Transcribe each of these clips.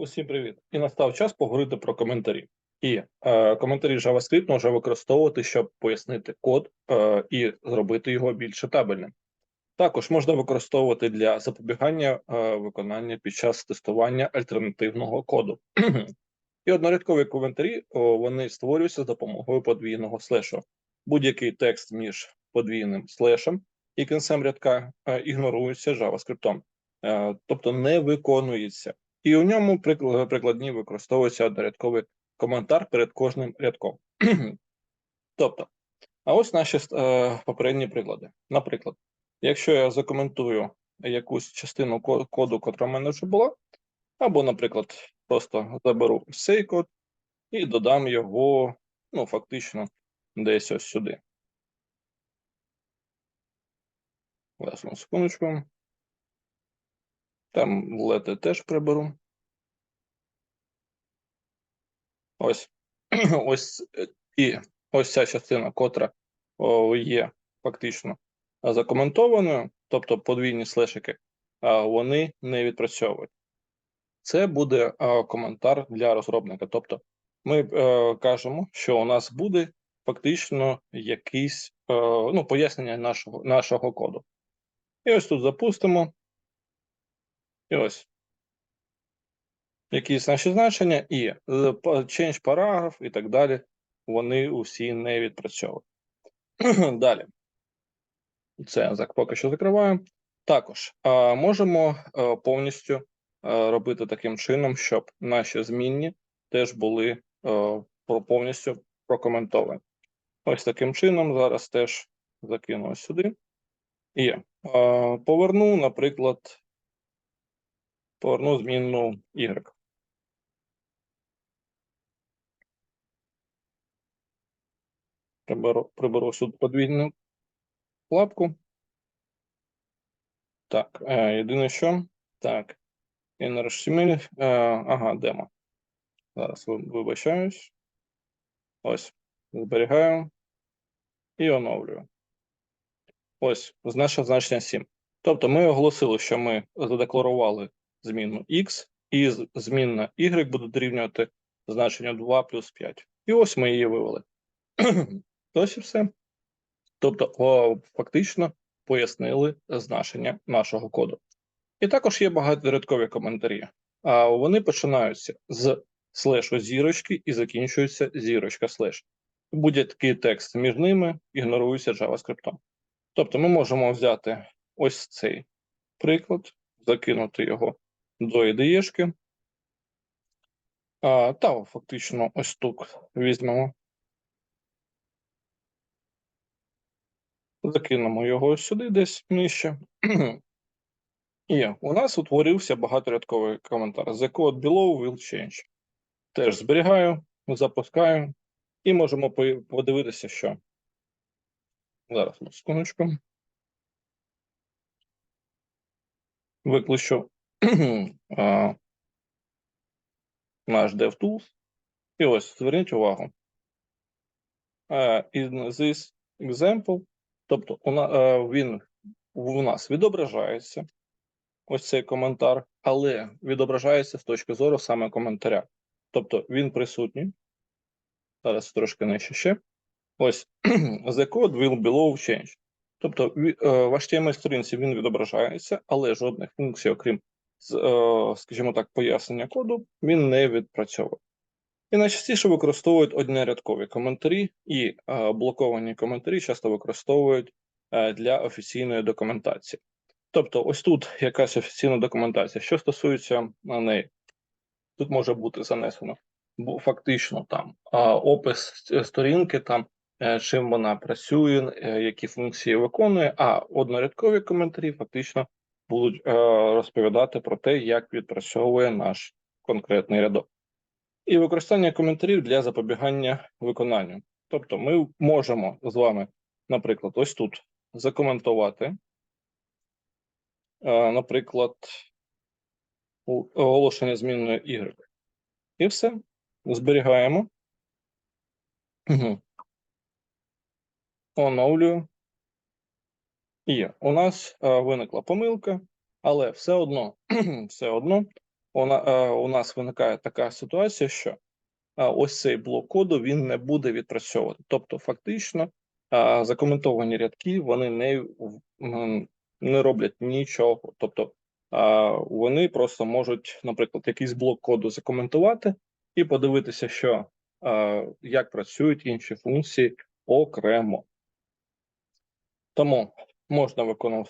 Усім привіт! І настав час поговорити про коментарі. І е, коментарі JavaScript може використовувати, щоб пояснити код е, і зробити його більш читабельним. Також можна використовувати для запобігання е, виконання під час тестування альтернативного коду. і однорядкові коментарі о, вони створюються за допомогою подвійного слешу. Будь-який текст між подвійним слешем і кінцем рядка е, ігнорується JavaScript, е, тобто не виконується. І у ньому прикладні використовується однорядковий коментар перед кожним рядком. тобто, а ось наші е, попередні приклади. Наприклад, якщо я закоментую якусь частину коду, котра в мене вже була, або, наприклад, просто заберу цей код і додам його, ну, фактично, десь ось сюди. На секундочку. Там лети теж приберу. Ось ось е, і ось ця частина, котра є фактично закоментованою, тобто подвійні слешики, вони не відпрацьовують. Це буде коментар для розробника. Тобто, ми е, кажемо, що у нас буде фактично якийсь е, ну, пояснення нашого, нашого коду. І ось тут запустимо. І ось якісь наші значення, і е, change параграф і так далі, вони усі не відпрацьовують. Далі. Це поки що закриваю. Також а, можемо е, повністю е, робити таким чином, щоб наші змінні теж були про- повністю прокоментовані. Ось таким чином зараз теж закину сюди. І е, поверну, наприклад, поверну змінну Y. Приберу, сюди подвійну лапку. Так, е, єдине що. Так, е, ага, демо. Зараз вибачаюсь. Ось, зберігаю і оновлюю. Ось, наше значення 7. Тобто ми оголосили, що ми задекларували зміну x, і з- змінна y буде дорівнювати значенню 2 плюс 5. І ось ми її вивели. Ось і все. Тобто, о, фактично пояснили значення нашого коду. І також є багаторядкові коментарі. А вони починаються з слешу зірочки і закінчуються зірочка слеш. Будь-який текст між ними ігнорується JavaScript. Тобто ми можемо взяти ось цей приклад, закинути його до IDE-шки. Та фактично ось тут візьмемо. Закинемо його сюди десь нижче. І у нас утворився багаторядковий коментар. The code below will change. Теж зберігаю, запускаю, і можемо подивитися, що. Зараз секундочку. Виключу а, наш DevTools. І ось зверніть увагу. Uh, in this example, тобто е, він у нас відображається ось цей коментар, але відображається з точки зору саме коментаря. Тобто він присутній. Зараз трошки нижче ще. Ось the code will below change. Тобто е, в HTML сторінці він відображається, але жодних функцій, окрім е, скажімо так, пояснення коду, він не відпрацьовує. І найчастіше використовують однорядкові коментарі, і е, блоковані коментарі часто використовують е, для офіційної документації. Тобто, ось тут якась офіційна документація. Що стосується е, неї, тут може бути занесено фактично там а, опис е, сторінки, там е, чим вона працює, е, які функції виконує. А однорядкові коментарі фактично будуть е, розповідати про те, як відпрацьовує наш конкретний рядок. І використання коментарів для запобігання виконанню. Тобто, ми можемо з вами, наприклад, ось тут закоментувати, е, наприклад, оголошення змінної Y. І все. Зберігаємо. Оновлюю. І у нас е, виникла помилка, але все одно, все одно у нас виникає така ситуація, що е, ось цей блок коду він не буде відпрацьовувати. Тобто, фактично, е, закоментовані рядки вони не, не роблять нічого. Тобто е, вони просто можуть, наприклад, якийсь блок коду закоментувати і подивитися, що е, як працюють інші функції окремо. Тому можна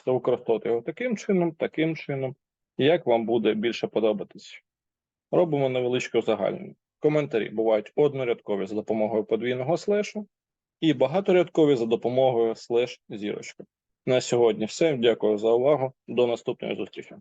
використовувати його таким чином, таким чином, як вам буде більше подобатись. Робимо невеличке узагальнення. Коментарі бувають однорядкові за допомогою подвійного слешу і багаторядкові за допомогою слеш зірочки. На сьогодні все. Дякую за увагу. До наступної зустрічі.